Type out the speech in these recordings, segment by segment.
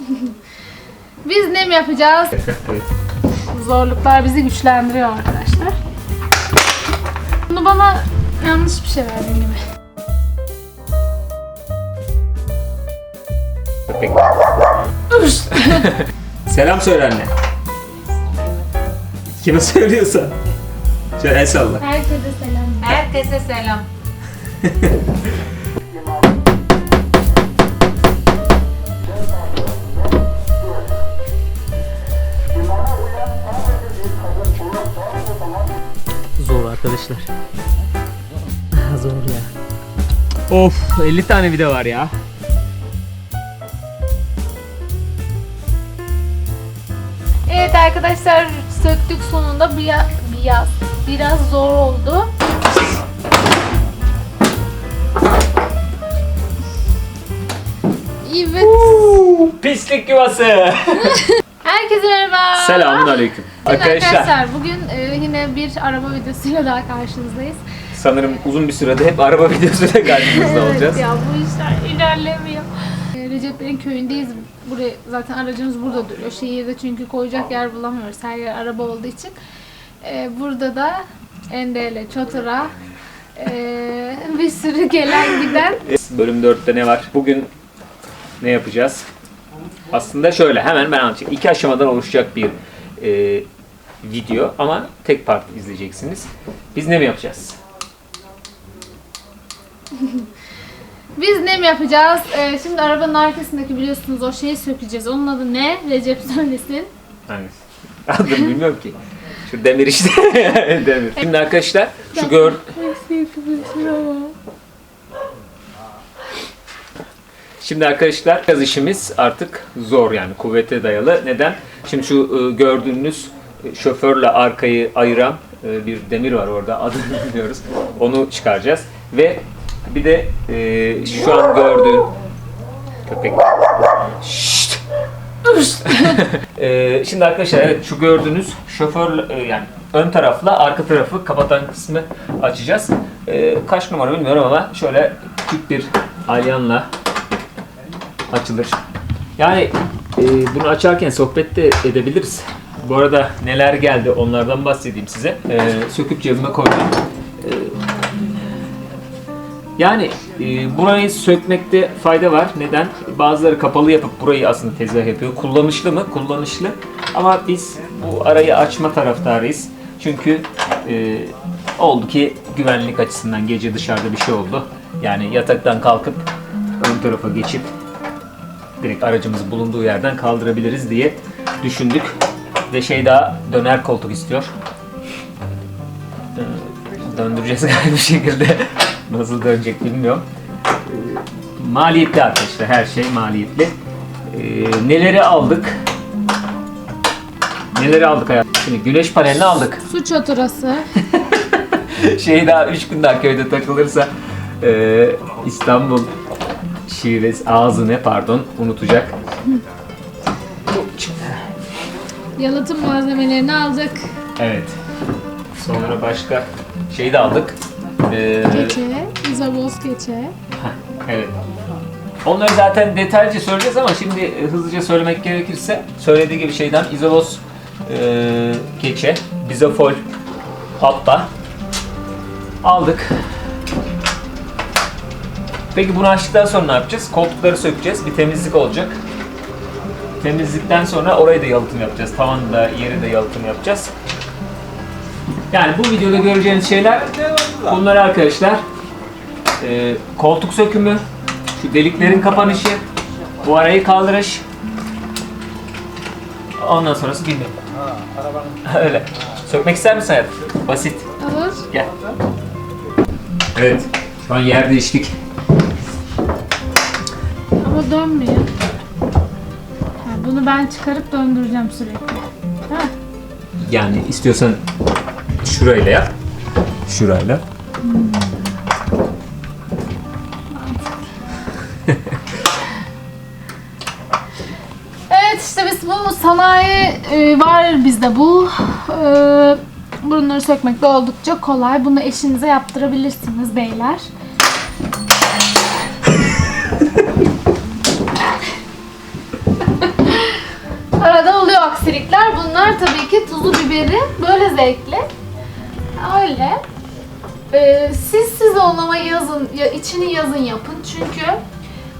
Biz ne mi yapacağız? Zorluklar bizi güçlendiriyor arkadaşlar. Bunu bana yanlış bir şey verdin gibi. Köpek. Selam söyle anne. Kime söylüyorsan. Şöyle el salla. Herkese selam. Herkese selam. Arkadaşlar. Zor ya. Of 50 tane video var ya. Evet arkadaşlar söktük sonunda biraz, biraz, biraz zor oldu. Evet. Pislik yuvası. Herkese merhaba. Selamun aleyküm. Evet Arkadaşlar Arkadaşlar bugün e, yine bir araba videosuyla daha karşınızdayız. sanırım uzun bir sürede hep araba videosuyla karşınızda olacağız. ya bu işler ilerlemiyor. E, Receplerin köyündeyiz. Buraya zaten aracımız burada duruyor. Şehirde çünkü koyacak yer bulamıyoruz. Her yer araba olduğu için. E, burada da Endele, Çotura, e, bir sürü gelen giden. Bölüm 4'te ne var? Bugün ne yapacağız? Aslında şöyle hemen ben anlatayım. İki aşamadan oluşacak bir e, video ama tek part izleyeceksiniz. Biz ne mi yapacağız? Biz ne mi yapacağız? E, şimdi arabanın arkasındaki biliyorsunuz o şeyi sökeceğiz. Onun adı ne? Recep söylesin. Hangisi? Adını bilmiyorum ki. Şu demir işte. demir. Şimdi arkadaşlar şu gör... Şimdi arkadaşlar yaz işimiz artık zor yani kuvvete dayalı. Neden? Şimdi şu e, gördüğünüz e, şoförle arkayı ayıran e, bir demir var orada adını bilmiyoruz. Onu çıkaracağız ve bir de şu an gördüğün köpek. Şşt! Şimdi arkadaşlar evet şu gördüğünüz şoför yani ön tarafla arka tarafı kapatan kısmı açacağız. Kaç numara bilmiyorum ama şöyle küçük bir alyanla açılır. Yani e, bunu açarken sohbet de edebiliriz. Bu arada neler geldi onlardan bahsedeyim size. Ee, söküp cebime koydum. Ee, yani e, burayı sökmekte fayda var. Neden? Bazıları kapalı yapıp burayı aslında tezgah yapıyor. Kullanışlı mı? Kullanışlı. Ama biz bu arayı açma taraftarıyız. Çünkü e, oldu ki güvenlik açısından gece dışarıda bir şey oldu. Yani yataktan kalkıp ön tarafa geçip direkt aracımız bulunduğu yerden kaldırabiliriz diye düşündük. Ve şey daha döner koltuk istiyor. Döndüreceğiz galiba bir şekilde. Nasıl dönecek bilmiyorum. Maliyetli arkadaşlar. Her şey maliyetli. Ee, neleri aldık? Neleri aldık hayatım? Şimdi güneş panelini aldık. Su çoturası. şey daha 3 gün daha köyde takılırsa e, İstanbul şivesi ağzı ne pardon unutacak. Yalıtım malzemelerini aldık. Evet. Sonra başka şey de aldık. Ee, Keçe, izaboz keçe. evet. Onları zaten detaylıca söyleyeceğiz ama şimdi e, hızlıca söylemek gerekirse söylediği gibi şeyden izolos e, keçe, bizofol hatta aldık. Peki bunu açtıktan sonra ne yapacağız? Koltukları sökeceğiz. Bir temizlik olacak. Temizlikten sonra orayı da yalıtım yapacağız. Tavanı da yeri de yalıtım yapacağız. Yani bu videoda göreceğiniz şeyler bunlar arkadaşlar. Ee, koltuk sökümü, şu deliklerin kapanışı, bu arayı kaldırış. Ondan sonrası bilmiyorum. Öyle. Sökmek ister misin hayatım? Basit. Alır. Gel. Evet. Şu an yer değiştik. Dönmüyor. Ha, bunu ben çıkarıp döndüreceğim sürekli. Ha, Yani istiyorsan şurayla yap. Şurayla. Evet işte biz bu sanayi e, var bizde bu. E, bunları sökmek de oldukça kolay. Bunu eşinize yaptırabilirsiniz beyler. Bunlar tabii ki tuzu biberi böyle zevkli. Öyle. Ee, siz siz olmama yazın, ya içini yazın yapın çünkü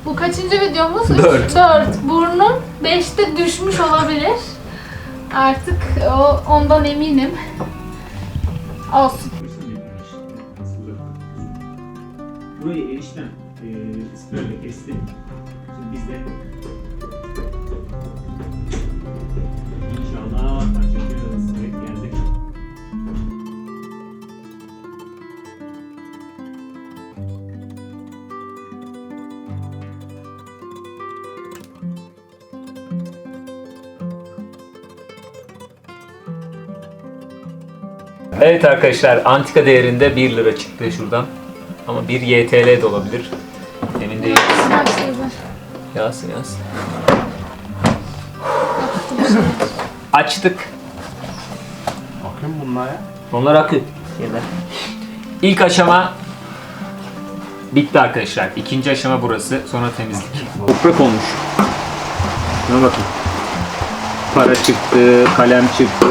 bu kaçıncı videomuz? Dört. dört. Burnum 5'te düşmüş olabilir. Artık o ondan eminim. Olsun. Burayı erişten e, sprayla kesti. Şimdi biz de inşallah Evet arkadaşlar antika değerinde 1 lira çıktı şuradan. Ama 1 YTL de olabilir. Emin değiliz. Yasin Yasin. Açtık. Bakın bunlar ya. Onlar akı. Yeter. İlk aşama bitti arkadaşlar. İkinci aşama burası. Sonra temizlik. Toprak olmuş. Şuna bakın. Para çıktı, kalem çıktı,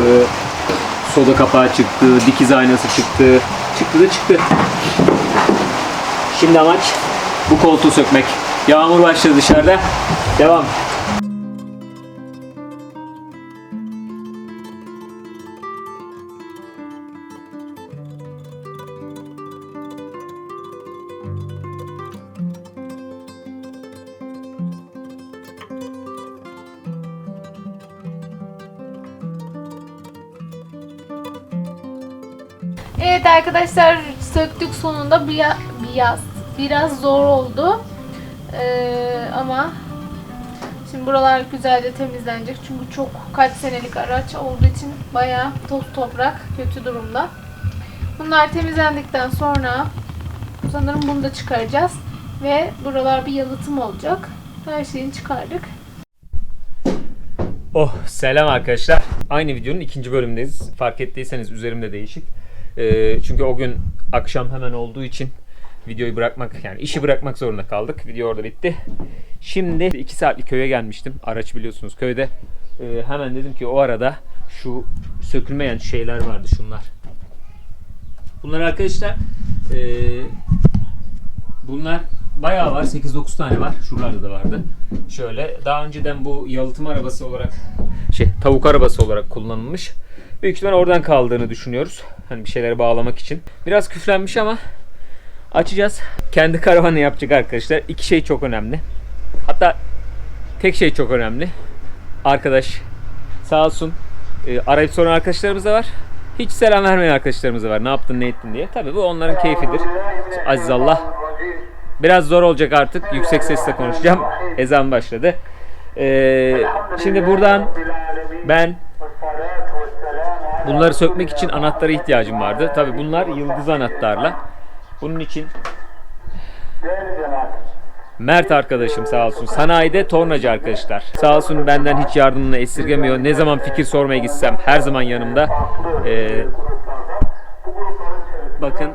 soda kapağı çıktı, dikiz aynası çıktı. Çıktı da çıktı. Şimdi amaç bu koltuğu sökmek. Yağmur başladı dışarıda. Devam. Evet arkadaşlar söktük sonunda biraz biraz zor oldu. Ee, ama şimdi buralar güzelce temizlenecek çünkü çok kaç senelik araç olduğu için bayağı toz toprak kötü durumda. Bunlar temizlendikten sonra sanırım bunu da çıkaracağız ve buralar bir yalıtım olacak. Her şeyini çıkardık. Oh selam arkadaşlar. Aynı videonun ikinci bölümündeyiz. Fark ettiyseniz üzerimde değişik. Ee, çünkü o gün akşam hemen olduğu için videoyu bırakmak yani işi bırakmak zorunda kaldık. Video orada bitti. Şimdi 2 saatlik köye gelmiştim. Araç biliyorsunuz köyde. Ee, hemen dedim ki o arada şu sökülmeyen şeyler vardı şunlar. Bunlar arkadaşlar ee, bunlar bayağı var. 8-9 tane var. Şuralarda da vardı. Şöyle daha önceden bu yalıtım arabası olarak şey tavuk arabası olarak kullanılmış. Büyük ihtimal oradan kaldığını düşünüyoruz. Hani bir şeyleri bağlamak için. Biraz küflenmiş ama açacağız. Kendi karavanı yapacak arkadaşlar. İki şey çok önemli. Hatta tek şey çok önemli. Arkadaş sağ olsun e, arayıp soran arkadaşlarımız da var. Hiç selam vermeyen arkadaşlarımız da var. Ne yaptın ne ettin diye. Tabii bu onların keyfidir. Aziz Allah. Biraz zor olacak artık. Yüksek sesle konuşacağım. Ezan başladı. Ee, şimdi buradan ben bunları sökmek için anahtara ihtiyacım vardı. Tabi bunlar yıldız anahtarla. Bunun için Mert arkadaşım sağ olsun. Sanayide tornacı arkadaşlar. Sağ olsun benden hiç yardımını esirgemiyor. Ne zaman fikir sormaya gitsem her zaman yanımda. Ee, bakın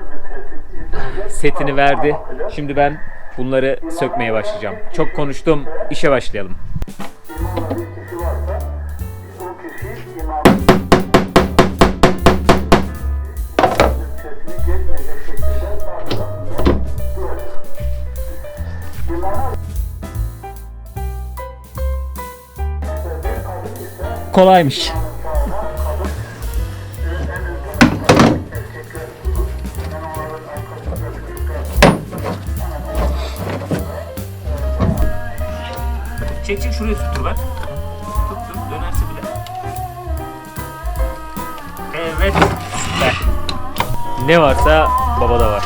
setini verdi. Şimdi ben bunları sökmeye başlayacağım. Çok konuştum. İşe başlayalım. Kolaymış. Çek çek şuraya tuttur bak. Tuttum dönerse bile. Evet. Süper. Ne varsa babada var.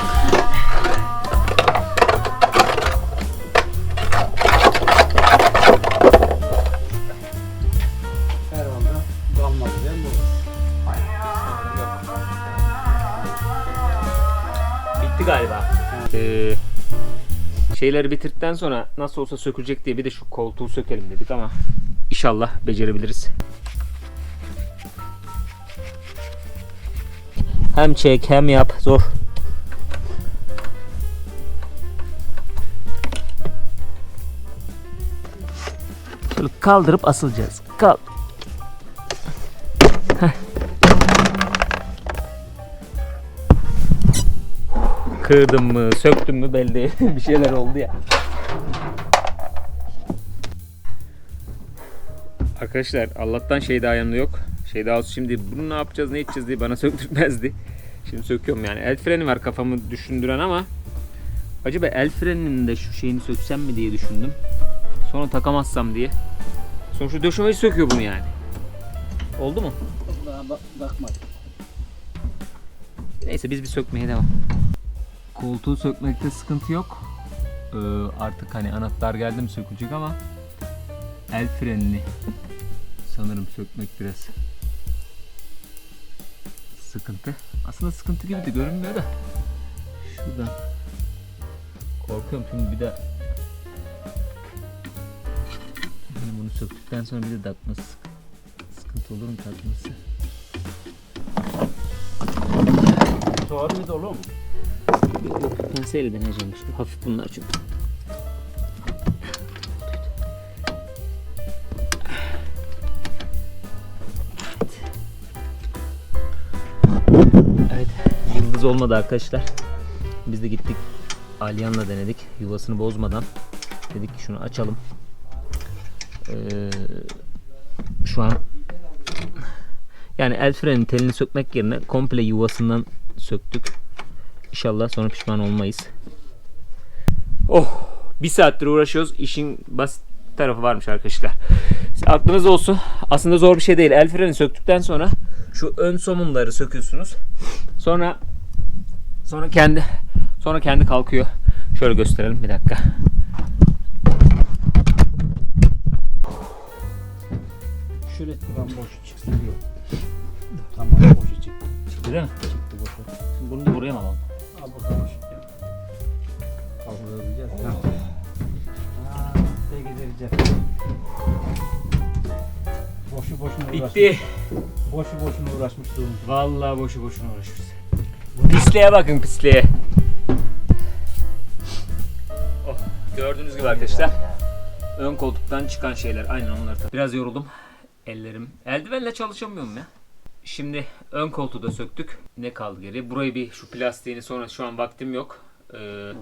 Şeyleri bitirdikten sonra nasıl olsa sökülecek diye bir de şu koltuğu sökelim dedik ama inşallah becerebiliriz. Hem çek hem yap zor. Şöyle kaldırıp asılacağız. Kal. Kırdım mı, söktüm mü belli değil. bir şeyler oldu ya. Arkadaşlar Allah'tan şey daha yanında yok. Şey daha şimdi bunu ne yapacağız ne edeceğiz diye bana söktürmezdi. Şimdi söküyorum yani. El freni var kafamı düşündüren ama acaba el freninin de şu şeyini söksem mi diye düşündüm. Sonra takamazsam diye. Sonra şu döşemeyi söküyor bunu yani. Oldu mu? Bakmadım. Neyse biz bir sökmeye devam. Koltuğu sökmekte sıkıntı yok. Ee, artık hani anahtar geldi mi sökülecek ama el frenini sanırım sökmek biraz sıkıntı. Aslında sıkıntı gibi de görünmüyor da. Şuradan korkuyorum şimdi bir de hani bunu söktükten sonra bir de takması sıkıntı olur mu takması? Soğan mı dolu mu? Penseyle deneyeceğim işte. Hafif bunlar çünkü. Evet. Yıldız olmadı arkadaşlar. Biz de gittik. Alyan'la denedik. Yuvasını bozmadan. Dedik ki şunu açalım. Ee, şu an yani el frenin telini sökmek yerine komple yuvasından söktük. İnşallah sonra pişman olmayız. Oh bir saattir uğraşıyoruz. İşin basit tarafı varmış arkadaşlar. Aklınız olsun. Aslında zor bir şey değil. El freni söktükten sonra şu ön somunları söküyorsunuz. Sonra sonra kendi sonra kendi kalkıyor. Şöyle gösterelim bir dakika. Şöyle turan boş çıksın diyor. Tamam boşu çıktı. Çıktı değil mi? Çıktı boşu. Şimdi bunu da buraya mı alalım? Boşuna uğraşmış. Bitti. Boşu boşuna uğraşmış durumda. Vallahi boşu boşuna uğraşıyoruz. Pisliğe bakın pisliğe. Oh, gördüğünüz gibi arkadaşlar. Ön koltuktan çıkan şeyler. Aynen onlar tabii. Biraz yoruldum. Ellerim. Eldivenle çalışamıyorum ya. Şimdi ön koltuğu da söktük. Ne kaldı geri? Burayı bir şu plastiğini sonra şu an vaktim yok. Ee,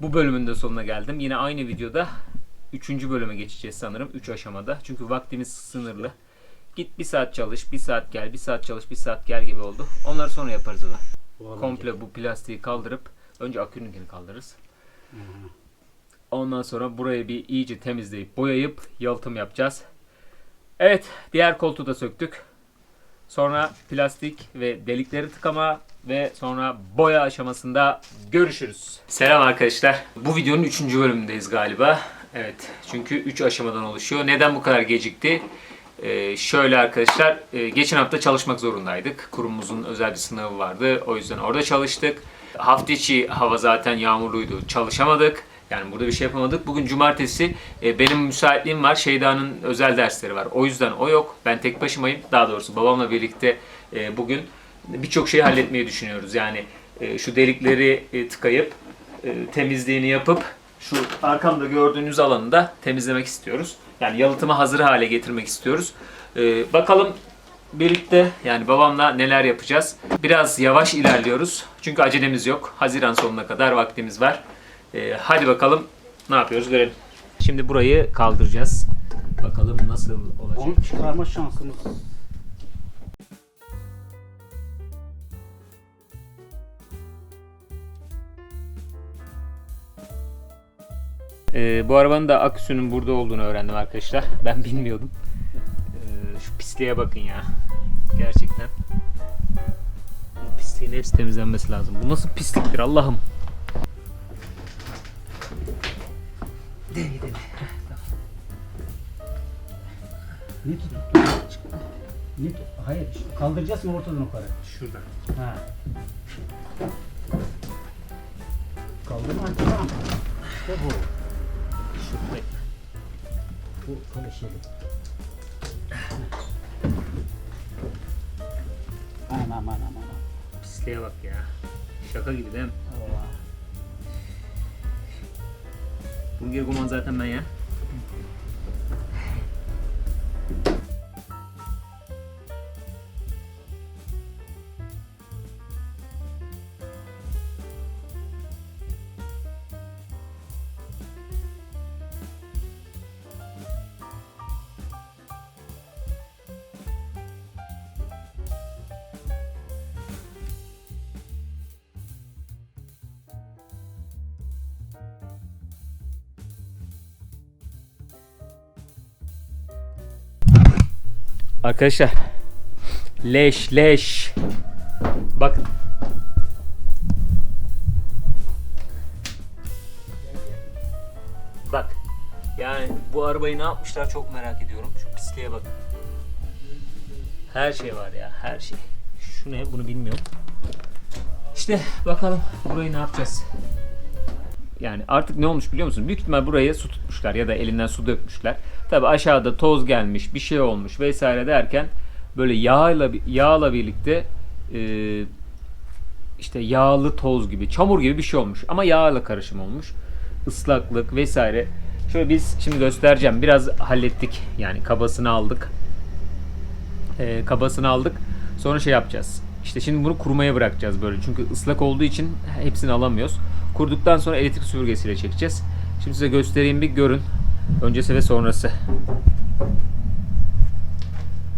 bu bölümün de sonuna geldim. Yine aynı videoda 3. bölüme geçeceğiz sanırım. 3 aşamada. Çünkü vaktimiz sınırlı. Git bir saat çalış, bir saat gel, bir saat çalış, bir saat gel gibi oldu. Onları sonra yaparız o da. Bu. Komple bu plastiği kaldırıp önce akününkini kaldırırız. Ondan sonra burayı bir iyice temizleyip boyayıp yalıtım yapacağız. Evet, diğer koltuğu da söktük. Sonra plastik ve delikleri tıkama ve sonra boya aşamasında görüşürüz. Selam arkadaşlar. Bu videonun 3. bölümündeyiz galiba. Evet, çünkü 3 aşamadan oluşuyor. Neden bu kadar gecikti? Ee, şöyle arkadaşlar, e, geçen hafta çalışmak zorundaydık. Kurumumuzun özel bir sınavı vardı. O yüzden orada çalıştık. Hafta içi hava zaten yağmurluydu. Çalışamadık. Yani burada bir şey yapamadık. Bugün cumartesi e, benim müsaitliğim var. Şeyda'nın özel dersleri var. O yüzden o yok. Ben tek başımayım. Daha doğrusu babamla birlikte e, bugün birçok şeyi halletmeyi düşünüyoruz. Yani e, şu delikleri e, tıkayıp e, temizliğini yapıp şu arkamda gördüğünüz alanı da temizlemek istiyoruz. Yani yalıtımı hazır hale getirmek istiyoruz. E, bakalım birlikte yani babamla neler yapacağız. Biraz yavaş ilerliyoruz. Çünkü acelemiz yok. Haziran sonuna kadar vaktimiz var. E, hadi bakalım ne yapıyoruz görelim. Şimdi burayı kaldıracağız. Bakalım nasıl olacak. Onu çıkarma şansımız. Ee, bu arabanın da aküsünün burada olduğunu öğrendim arkadaşlar. Ben bilmiyordum. Ee, şu pisliğe bakın ya. Gerçekten. Bu pisliğin hepsi temizlenmesi lazım. Bu nasıl pisliktir Allah'ım. Ne tut? Ne tut? Hayır. Kaldıracağız mı ortadan yukarı? Şuradan. Ha. Kaldırma tamam. İşte bu. Şurada. Bu şey. Aman aman aman. Pisliğe bak ya. Şaka gibi değil mi? Allah. Burger Guman zaten ben ya. Arkadaşlar leş leş. Bak Bak. Yani bu arabayı ne yapmışlar çok merak ediyorum. Şu pisliğe bak. Her şey var ya, her şey. Şu ne? Bunu bilmiyorum. İşte bakalım burayı ne yapacağız. Yani artık ne olmuş biliyor musun? Büyük ihtimal buraya su tutmuşlar ya da elinden su dökmüşler. Tabi aşağıda toz gelmiş, bir şey olmuş vesaire derken böyle yağla yağla birlikte e, işte yağlı toz gibi, çamur gibi bir şey olmuş. Ama yağla karışım olmuş. Islaklık vesaire. Şöyle biz şimdi göstereceğim. Biraz hallettik. Yani kabasını aldık. Ee, kabasını aldık. Sonra şey yapacağız. İşte şimdi bunu kurumaya bırakacağız böyle. Çünkü ıslak olduğu için hepsini alamıyoruz. Kurduktan sonra elektrik süpürgesiyle çekeceğiz. Şimdi size göstereyim bir görün. Öncesi ve sonrası.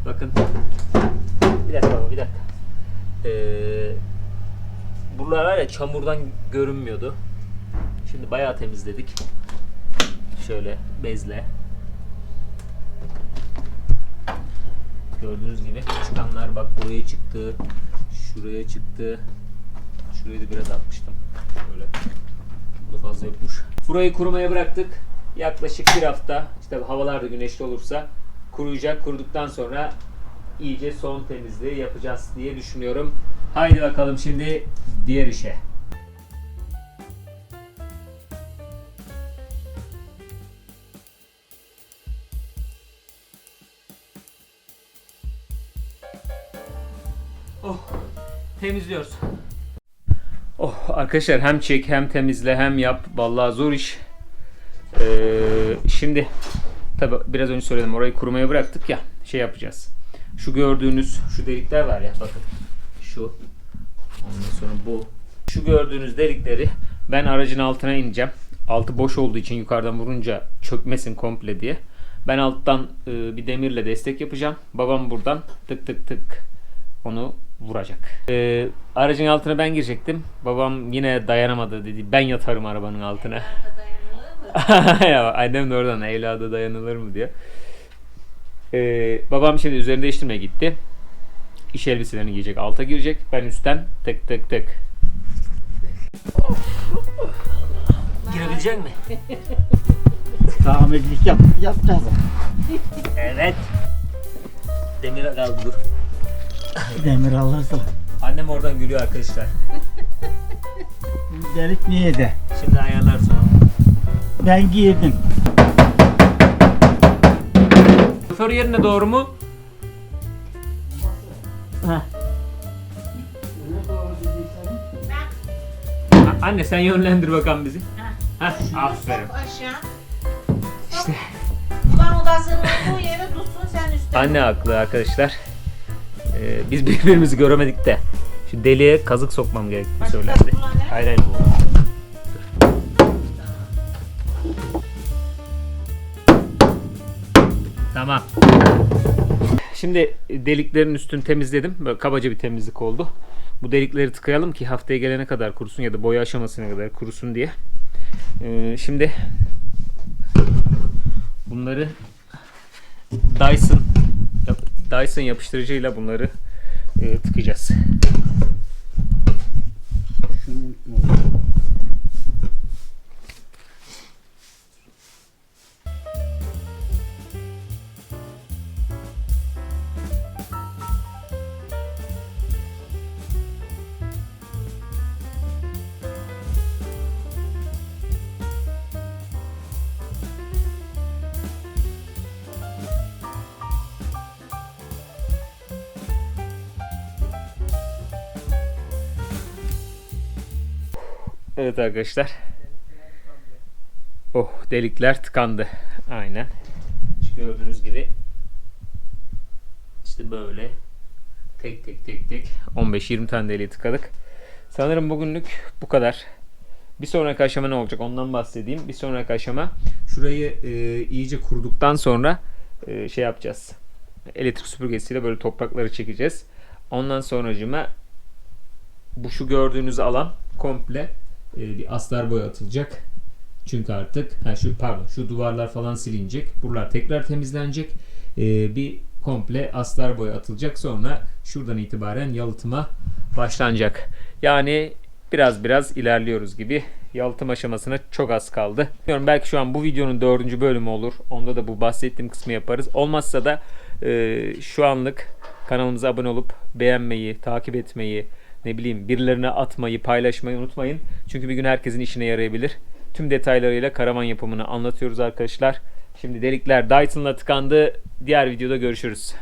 Bakın. Bir dakika baba bir dakika. Ee, buralar var ya çamurdan görünmüyordu. Şimdi bayağı temizledik. Şöyle bezle. Gördüğünüz gibi çıkanlar bak buraya çıktı. Şuraya çıktı. Şurayı da biraz atmıştım. Böyle. Bu da fazla yokmuş. Burayı kurumaya bıraktık. Yaklaşık bir hafta işte havalar da güneşli olursa kuruyacak. Kuruduktan sonra iyice son temizliği yapacağız diye düşünüyorum. Haydi bakalım şimdi diğer işe. Temizliyoruz. Oh arkadaşlar hem çek hem temizle hem yap. Vallahi zor iş. Ee, şimdi tabi biraz önce söyledim orayı kurumaya bıraktık ya şey yapacağız. Şu gördüğünüz şu delikler var ya bakın. Şu. Ondan sonra bu. Şu gördüğünüz delikleri ben aracın altına ineceğim. Altı boş olduğu için yukarıdan vurunca çökmesin komple diye. Ben alttan e, bir demirle destek yapacağım. Babam buradan tık tık tık onu vuracak. Ee, aracın altına ben girecektim. Babam yine dayanamadı dedi. Ben yatarım arabanın altına. ya annem de oradan evlada dayanılır mı diyor. Ee, babam şimdi üzerini değiştirmeye gitti. İş elbiselerini giyecek, alta girecek. Ben üstten tık tık tık. Girebilecek mi? Tamirlik yap, yapacağız. Evet. Demir kaldı dur. Demir alırsın. Annem oradan gülüyor arkadaşlar. Delik niye de? Şimdi ayarlar sonra. Ben girdim. Şoför yerine doğru mu? Heh. Ha, Anne sen yönlendir bakalım bizi. Heh, aferin. Aşağı. İşte. Ulan odasının olduğu yere tutsun sen üstte. Anne haklı arkadaşlar. Ee, biz birbirimizi göremedik de. Şu deliğe kazık sokmam gerektiğini söylendi. Hayır hayır bu. Tamam. Şimdi deliklerin üstünü temizledim. Böyle kabaca bir temizlik oldu. Bu delikleri tıkayalım ki haftaya gelene kadar kurusun ya da boya aşamasına kadar kurusun diye. Ee, şimdi bunları Dyson Dyson yapıştırıcıyla bunları e, tıkayacağız. Evet arkadaşlar. Oh delikler tıkandı. Aynen. Gördüğünüz gibi işte böyle tek tek tek tek 15-20 tane deliği tıkadık. Sanırım bugünlük bu kadar. Bir sonraki aşama ne olacak ondan bahsedeyim. Bir sonraki aşama şurayı e, iyice kuruduktan sonra e, şey yapacağız. Elektrik süpürgesiyle böyle toprakları çekeceğiz. Ondan sonracıma bu şu gördüğünüz alan komple e, bir astar boya atılacak. Çünkü artık ha şu pardon şu duvarlar falan silinecek. Buralar tekrar temizlenecek. E, bir komple astar boya atılacak. Sonra şuradan itibaren yalıtıma başlanacak. Yani biraz biraz ilerliyoruz gibi. Yalıtım aşamasına çok az kaldı. Bilmiyorum belki şu an bu videonun dördüncü bölümü olur. Onda da bu bahsettiğim kısmı yaparız. Olmazsa da e, şu anlık kanalımıza abone olup beğenmeyi, takip etmeyi, ne bileyim birilerine atmayı, paylaşmayı unutmayın. Çünkü bir gün herkesin işine yarayabilir. Tüm detaylarıyla karavan yapımını anlatıyoruz arkadaşlar. Şimdi delikler Dyson'la tıkandı. Diğer videoda görüşürüz.